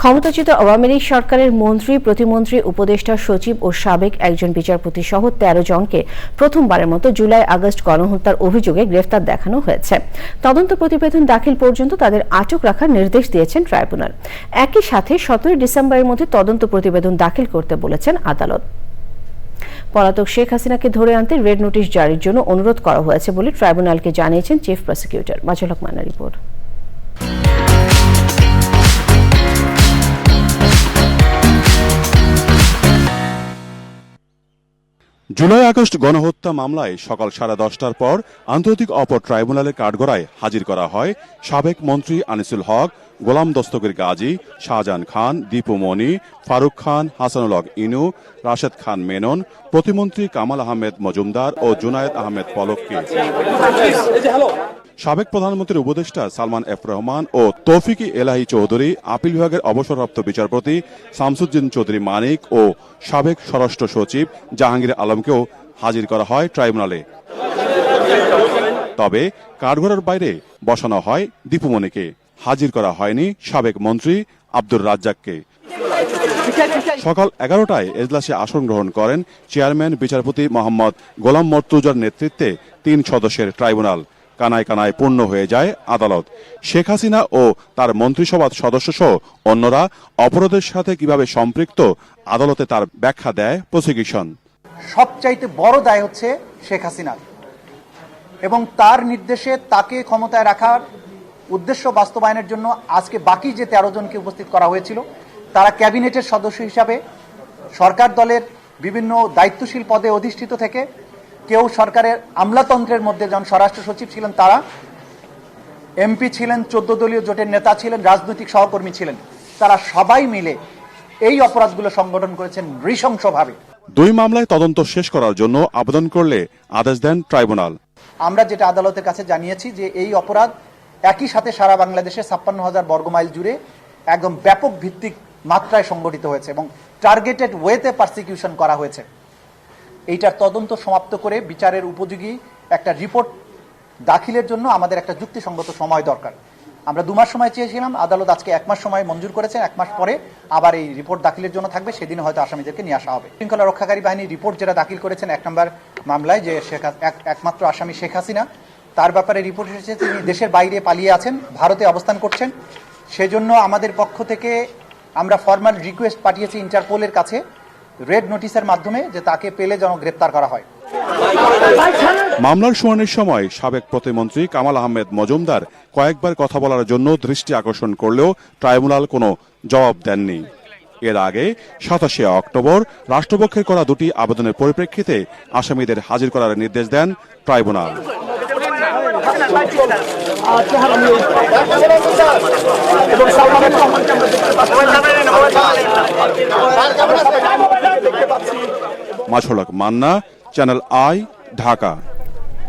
ক্ষমতাচ্যুত আওয়ামী লীগ সরকারের মন্ত্রী, প্রতিমন্ত্রী, উপদেষ্টা, সচিব ও সাবেক একজন বিচারপতি সহ তেরো জনকে প্রথমবারের মতো জুলাই আগস্ট গণহত্যার অভিযোগে গ্রেফতার দেখানো হয়েছে। তদন্ত প্রতিবেদন দাখিল পর্যন্ত তাদের আটক রাখার নির্দেশ দিয়েছেন ট্রাইব্যুনাল। একই সাথে সতেরোই ডিসেম্বরের মধ্যে তদন্ত প্রতিবেদন দাখিল করতে বলেছেন আদালত। পলাতক শেখ হাসিনাকে ধরে আনতে রেড নোটিশ জারির জন্য অনুরোধ করা হয়েছে বলে ট্রাইব্যুনালকে জানিয়েছেন চিফ প্রসিকিউটর। মাজলক মান্না রিপোর্ট। জুলাই আগস্ট গণহত্যা মামলায় সকাল সাড়ে দশটার পর আন্তর্জাতিক অপর ট্রাইব্যুনালের কাঠগড়ায় হাজির করা হয় সাবেক মন্ত্রী আনিসুল হক, গোলাম দস্তকের গাজী, শাহজাহান খান, দীপু মনি, ফারুক খান, হাসানুল হক ইনু, রাশেদ খান মেনন, প্রতিমন্ত্রী কামাল আহমেদ মজুমদার ও জুনায়েদ আহমেদ পলককে। সাবেক প্রধানমন্ত্রীর উপদেষ্টা সালমান এফ রহমান ও তৌফিকি এলাহি চৌধুরী, আপিল বিভাগের অবসরপ্রাপ্ত বিচারপতি শামসুদ্দিন চৌধুরী মানিক ও সাবেক স্বরাষ্ট্র সচিব জাহাঙ্গীর আলমকেও হাজির করা হয় ট্রাইব্যুনালে। তবে কাঠগড়ার বাইরে বসানো হয় দীপুমণিকে হাজির করা হয়নি সাবেক মন্ত্রী আব্দুর রাজ্জাককে। সকাল এগারোটায় এজলাসে আসন গ্রহণ করেন চেয়ারম্যান, বিচারপতি মোহাম্মদ গোলাম মর্তুজার নেতৃত্বে তিন সদস্যের ট্রাইব্যুনাল। কানায় কানায় পূর্ণ হয়ে যায় আদালত। শেখ হাসিনা ও তার মন্ত্রিসভার সদস্য সহ অন্যরা অপরাধের সাথে কীভাবে সম্পৃক্ত, আদালতে তার ব্যাখ্যা দেয় প্রসিকিউশন। সবচাইতে বড় দায় হচ্ছে শেখ হাসিনার। এবং তার নির্দেশে তাকে ক্ষমতায় রাখার উদ্দেশ্য বাস্তবায়নের জন্য আজকে বাকি যে তেরো জনকে উপস্থিত করা হয়েছিল, তারা ক্যাবিনেটের সদস্য হিসাবে সরকার দলের বিভিন্ন দায়িত্বশীল পদে অধিষ্ঠিত থেকে কেউ সরকারের আমলাতন্ত্রের মধ্যে যখন স্বরাষ্ট্র সচিব ছিলেন তারা এমপি ছিলেন চোদ্দ দলীয় জোটের নেতা ছিলেন রাজনৈতিক সহকর্মী ছিলেন তারা সবাই মিলে এই অপরাধগুলো সংগঠন করেছেন নৃশংসভাবে। দুই মামলায় তদন্ত শেষ করার জন্য আবেদন করলে আদেশ দেন ট্রাইব্যুনাল। আমরা যেটা আদালতের কাছে জানিয়েছি যে এই অপরাধ একই সাথে সারা বাংলাদেশে ছাপ্পান্ন হাজার বর্গমাইল জুড়ে একদম ব্যাপক ভিত্তিক মাত্রায় সংগঠিত হয়েছে এবং টার্গেটেড ওয়েতে পারসিকিউশন করা হয়েছে। এইটার তদন্ত সমাপ্ত করে বিচারের উপযোগী একটা রিপোর্ট দাখিলের জন্য আমাদের একটা যুক্তিসঙ্গত সময় দরকার। আমরা দু মাস সময় চেয়েছিলাম, আদালত আজকে এক মাস সময় মঞ্জুর করেছেন, এক মাস পরে আবার এই রিপোর্ট দাখিলের জন্য থাকবে সেদিন হয়তো আসামিদেরকে নিয়ে আসা হবে। শৃঙ্খলা রক্ষাকারী বাহিনীর রিপোর্ট যেটা দাখিল করেছেন এক নম্বর মামলায়, যে শেখ এক- একমাত্র আসামি শেখ হাসিনা, তার ব্যাপারে রিপোর্ট এসেছে, তিনি দেশের বাইরে পালিয়ে আছেন, ভারতে অবস্থান করছেন। সেজন্য আমাদের পক্ষ থেকে আমরা ফর্মাল রিকোয়েস্ট পাঠিয়েছি ইন্টারপোলের কাছে রেড নোটিশের মাধ্যমে যে তাকে পেলে যেন গ্রেপ্তার করা হয়। মামলার শুনানির সময় সাবেক প্রতিমন্ত্রী কামাল আহমেদ মজুমদার কয়েকবার কথা বলার জন্য দৃষ্টি আকর্ষণ করলেও ট্রাইব্যুনাল কোনো জবাব দেননি। এর আগে সাতাশে অক্টোবর রাষ্ট্রপক্ষের করা দুটি আবেদনের পরিপ্রেক্ষিতে আসামিদের হাজির করার নির্দেশ দেন ট্রাইব্যুনাল। মাছলক মান্না চ্যানেল আই ঢাকা।